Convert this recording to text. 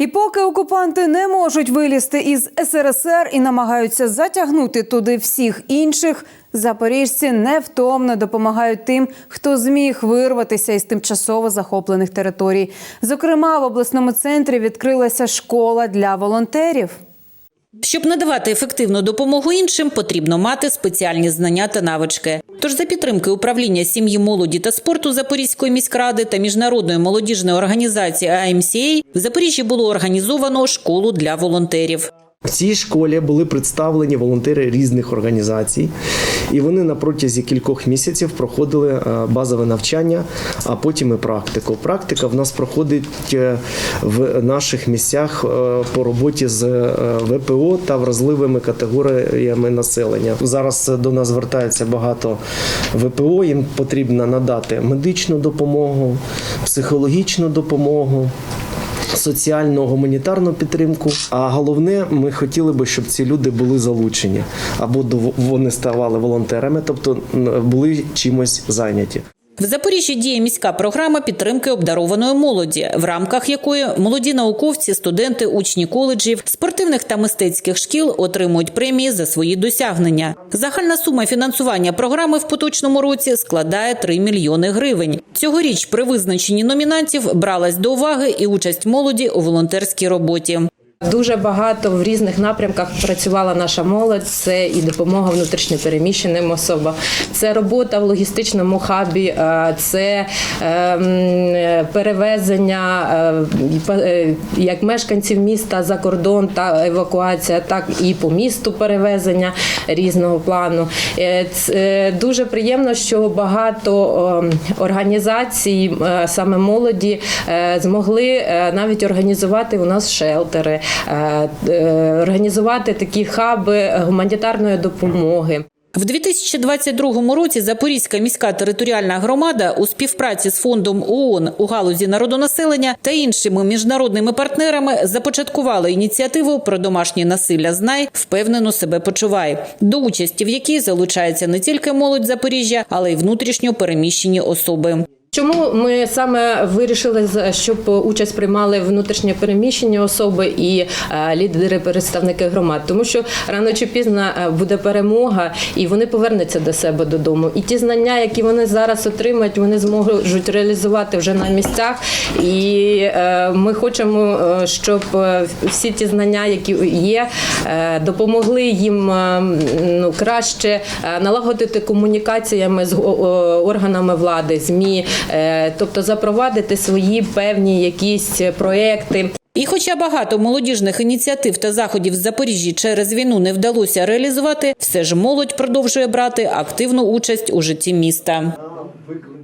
І поки окупанти не можуть вилізти із СРСР і намагаються затягнути туди всіх інших, запоріжці невтомно допомагають тим, хто зміг вирватися із тимчасово захоплених територій. Зокрема, в обласному центрі відкрилася школа для волонтерів. Щоб надавати ефективну допомогу іншим, потрібно мати спеціальні знання та навички. Тож за підтримки управління сім'ї, молоді та спорту Запорізької міськради та міжнародної молодіжної організації AMCA в Запоріжжі було організовано школу для волонтерів. В цій школі були представлені волонтери різних організацій, і вони на протязі кількох місяців проходили е, базове навчання, а потім і практику. Практика в нас проходить е, в наших місцях е, по роботі з ВПО та вразливими категоріями населення. Зараз до нас звертається багато ВПО. Їм потрібно надати медичну допомогу, психологічну допомогу соціальну гуманітарну підтримку. А головне, ми хотіли би, щоб ці люди були залучені або вони ставали волонтерами, тобто були чимось зайняті. В Запоріжжі діє міська програма підтримки обдарованої молоді, в рамках якої молоді науковці, студенти, учні коледжів, спортивних та мистецьких шкіл отримують премії за свої досягнення. Загальна сума фінансування програми в поточному році складає 3 мільйони гривень. Цьогоріч при визначенні номінантів бралась до уваги і участь молоді у волонтерській роботі. Дуже багато в різних напрямках працювала наша молодь. Це і допомога внутрішньопереміщеним особам, це робота в логістичному хабі, е, це ем, перевезення е, е, як мешканців міста за кордон та евакуація, так і по місту перевезення різного плану. Е, ц- е, Дуже приємно, що багато ем, організацій, саме молоді, змогли навіть організувати у нас шелтери, організувати такі хаби гуманітарної допомоги. В 2022 році Запорізька міська територіальна громада у співпраці з фондом ООН у галузі народонаселення та іншими міжнародними партнерами започаткувала ініціативу про домашнє насилля знай впевнено себе почувай, до участі в якій залучається не тільки молодь Запоріжжя, але й внутрішньо переміщені особи. Чому ми саме вирішили, щоб участь приймали внутрішньо переміщені особи і е, лідери представники громад? Тому що рано чи пізно е, буде перемога, і вони повернуться до себе додому. І ті знання, які вони зараз отримають, вони зможуть реалізувати вже на місцях. І е, ми хочемо, щоб всі ті знання, які є, допомогли їм ну, краще налагодити комунікаціями з органами влади, ЗМІ, тобто запровадити свої певні якісь проекти. І хоча багато молодіжних ініціатив та заходів в Запоріжжі через війну не вдалося реалізувати, все ж молодь продовжує брати активну участь у житті міста.